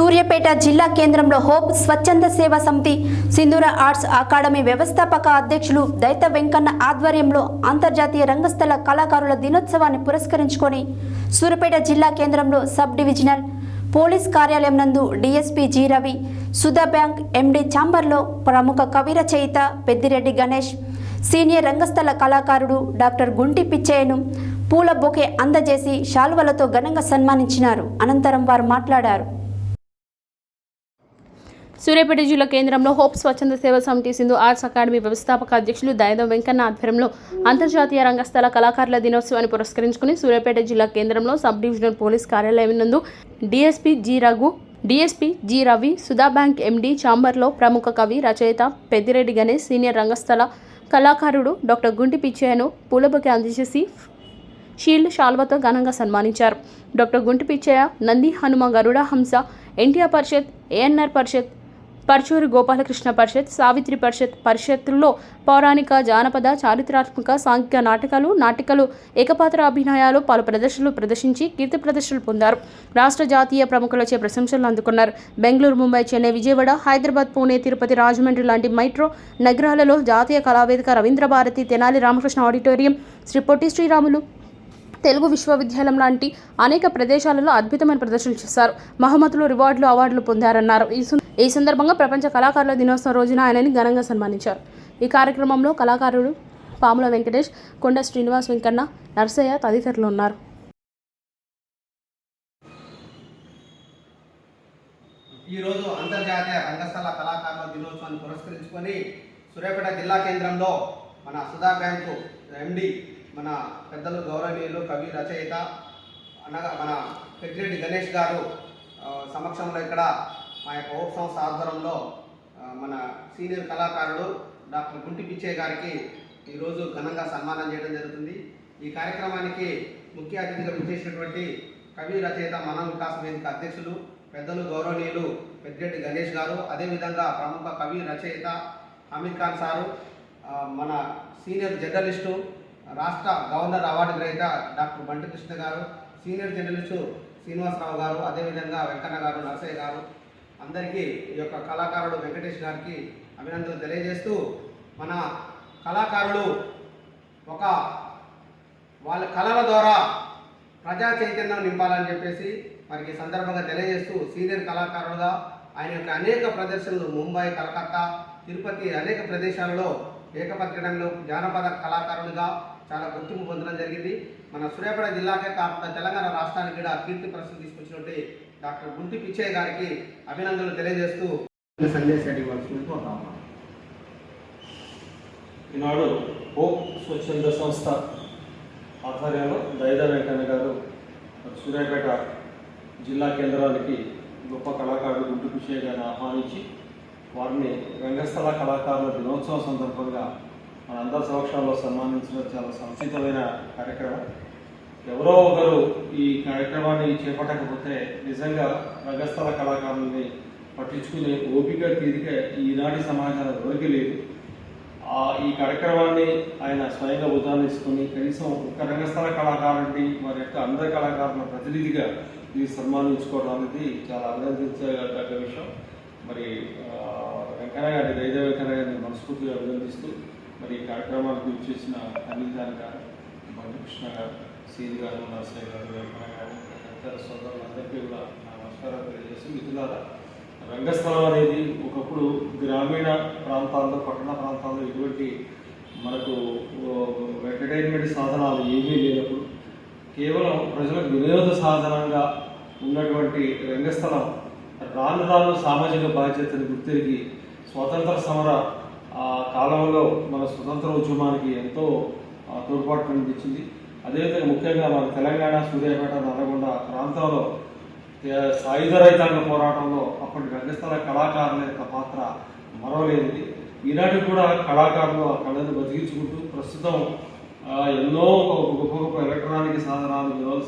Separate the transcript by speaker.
Speaker 1: సూర్యాపేట జిల్లా కేంద్రంలో హోప్ స్వచ్ఛంద సేవా సమితి సింధూర ఆర్ట్స్ అకాడమీ వ్యవస్థాపక అధ్యక్షులు దైత వెంకన్న ఆధ్వర్యంలో అంతర్జాతీయ రంగస్థల కళాకారుల దినోత్సవాన్ని పురస్కరించుకొని సూర్యాపేట జిల్లా కేంద్రంలో సబ్ డివిజనల్ పోలీస్ కార్యాలయం నందు DSP G Ravi Sudha bank MD ఛాంబర్లో ప్రముఖ కవి రచయిత పెద్దిరెడ్డి గణేష్ సీనియర్ రంగస్థల కళాకారుడు డాక్టర్ గుంటి పిచ్చయ్యను పూల బొకే అందజేసి శాలువలతో ఘనంగా సన్మానించినారు. అనంతరం వారు మాట్లాడారు.
Speaker 2: సూర్యాపేట జిల్లా కేంద్రంలో హోప్ స్వచ్ఛంద సేవా సమితి సింధు ఆర్ట్స్ అకాడమీ వ్యవస్థాపక అధ్యక్షులు దయదం వెంకన్న ఆధ్వర్యంలో అంతర్జాతీయ రంగస్థల కళాకారుల దినోత్సవాన్ని పురస్కరించుకుని సూర్యాపేట జిల్లా కేంద్రంలో సబ్ డివిజనల్ పోలీస్ కార్యాలయం నందు DSP G Raghu DSP G Ravi Sudha bank MD చాంబర్లో ప్రముఖ కవి రచయిత పెద్దిరెడ్డి గణేష్ సీనియర్ రంగస్థల కళాకారుడు డాక్టర్ గుంటి పిచ్చయ్యను పూలబొకే అందజేసి షీల్డ్ శాల్వతో ఘనంగా సన్మానించారు. డాక్టర్ గుంటి పిచ్చయ్య నంది హనుమ గరుడ హంస ఎన్టీఆర్ పరిషత్ ఏఎన్ఆర్ పరిషత్ పర్చూరి గోపాలకృష్ణ పరిషత్ సావిత్రి పరిషత్ పరిషత్తుల్లో పౌరాణిక జానపద చారిత్రాత్మక సాంఘిక నాటకాలు నాటికలు ఏకపాత్ర అభినయాలు పలు ప్రదర్శనలు ప్రదర్శించి కీర్తి ప్రదర్శనలు పొందారు. రాష్ట్ర జాతీయ ప్రముఖులచే ప్రశంసలు అందుకున్నారు. బెంగళూరు ముంబై చెన్నై విజయవాడ హైదరాబాద్ పూణే తిరుపతి రాజమండ్రి లాంటి మైట్రో నగరాలలో జాతీయ కళావేదిక రవీంద్ర భారతి తెనాలి రామకృష్ణ ఆడిటోరియం శ్రీ పొట్టి శ్రీరాములు తెలుగు విశ్వవిద్యాలయం లాంటి అనేక ప్రదేశాలలో అద్భుతమైన ప్రదర్శనలు చేశారు. మహమ్మతులు రివార్డులు అవార్డులు పొందారన్నారు. ఈ ఈ సందర్భంగా ప్రపంచ కళాకారుల దినోత్సవం రోజున ఆయనని ఘనంగా సన్మానించారు. ఈ కార్యక్రమంలో కళాకారుడు పాముల వెంకటేష్ కొండ శ్రీనివాస్ వెంకన్న నర్సయ్య తదితరులు ఉన్నారు.
Speaker 3: ఈరోజు అంతర్జాతీయ రంగస్థల కళాకారుల దినోత్సవాన్ని పురస్కరించుకొని సూర్యాపేట జిల్లా కేంద్రంలో మన సుధా బ్యాంకు ఎండి మన పెద్దలు గౌరవనీయులు కవి రచయిత అనగా మన పెద్దిరెడ్డి గణేష్ గారు సమక్షంలో ఇక్కడ మా యొక్క ఓప్ సంస్థ ఆధ్వర్యంలో మన సీనియర్ కళాకారుడు డాక్టర్ గుంటి పిచ్చయ్య గారికి ఈరోజు ఘనంగా సన్మానం చేయడం జరుగుతుంది. ఈ కార్యక్రమానికి ముఖ్య అతిథిగా విచ్చేసినటువంటి కవి రచయిత మన వికాస్ వేదిక అధ్యక్షులు పెద్దలు గౌరవనీయులు పెద్దిరెడ్డి గణేష్ గారు అదేవిధంగా ప్రముఖ కవి రచయిత అమీర్ ఖాన్ సారు మన సీనియర్ జర్నలిస్టు రాష్ట్ర గవర్నర్ అవార్డు గ్రహీత doctor Bunty Krishna garu senior journalist Srinivasarao గారు అదేవిధంగా వెంకన్న గారు నరసయ్య గారు అందరికీ ఈ యొక్క కళాకారుడు వెంకటేష్ గారికి అభినందనలు తెలియజేస్తూ మన కళాకారులు ఒక వాళ్ళ కళల ద్వారా ప్రజా చైతన్యం నింపాలని చెప్పేసి మనకి సందర్భంగా తెలియజేస్తూ సీనియర్ కళాకారులుగా ఆయన యొక్క అనేక ప్రదర్శనలు ముంబై కలకత్తా తిరుపతి అనేక ప్రదేశాలలో ఏకపత్రికంలో జానపద కళాకారులుగా చాలా గుర్తింపు పొందడం జరిగింది. మన సూర్యాపేట జిల్లాకే కాకుండా తెలంగాణ రాష్ట్రానికి కూడా కీర్తి ప్రశ్న తీసుకొచ్చినట్టు డాక్టర్ గుంటి పిచ్చయ్య గారికి అభినందనలు తెలియజేస్తూ సందేశాన్ని ఇవ్వాల్సింది కోరుతాము
Speaker 4: ఈనాడు హోప్ స్వచ్ఛంద సంస్థ ఆధ్వర్యంలో దైదా వెంకన్న గారు సూర్యాపేట జిల్లా కేంద్రానికి గొప్ప కళాకారుడు గుంటు పిచ్చయ్య గారిని ఆహ్వానించి వారిని రంగస్థల కళాకారుల దినోత్సవం సందర్భంగా మనందరి సమక్షంలో సన్మానించడం చాలా సంక్షిప్తమైన కార్యక్రమం. ఎవరో ఒకరు ఈ కార్యక్రమాన్ని చేపట్టకపోతే నిజంగా రంగస్థల కళాకారుల్ని పట్టించుకునే ఓపిక తీరిక ఈనాటి సమాజంలో ఎవరికి లేదు. ఈ కార్యక్రమాన్ని ఆయన స్వయంగా ఉదాహరించుకొని కనీసం ఒక రంగస్థల కళాకారుడిని వారి యొక్క అందరి కళాకారుల ప్రతినిధిగా ఇది సన్మానించుకోవడం అనేది చాలా అభినందించదగ్గ విషయం. మరి వెంకయ్య గారి దైద వెంకయ్య గారిని మనస్ఫూర్తిగా అభినందిస్తూ మరి ఈ కార్యక్రమానికి ఇచ్చేసిన అనిల్ ఖాన్ గారు బండికృష్ణ గారు సీన్ గారు నరసయ్య గారు వెంకయ్య గారు ఇతర సోదరులందరికీ కూడా నా నమస్కారాలు తెలియజేసి మిత్రులారా రంగస్థలం అనేది ఒకప్పుడు గ్రామీణ ప్రాంతాల్లో పట్టణ ప్రాంతాల్లో ఇటువంటి మనకు ఎంటర్టైన్మెంట్ సాధనాలు ఏమీ లేనప్పుడు కేవలం ప్రజలకు వినోద సాధనంగా ఉన్నటువంటి రంగస్థలం రాను రాను సామాజిక బాధ్యతను గుర్తిరిగి స్వాతంత్ర సమర ఆ కాలంలో మన స్వతంత్ర ఉద్యమానికి ఎంతో తోడ్పాటు కనిపించింది. అదేవిధంగా ముఖ్యంగా మన తెలంగాణ సూర్యాపేట నల్లగొండ ప్రాంతంలో సాయుధ రైతాంగ పోరాటంలో అప్పటి రంగస్థల కళాకారుల యొక్క పాత్ర మరవలేనిది. ఈనాటి కూడా కళాకారులు ఆ కళను బతికించుకుంటూ ప్రస్తుతం ఎన్నో గొప్ప గొప్ప ఎలక్ట్రానిక్ సాధనాలు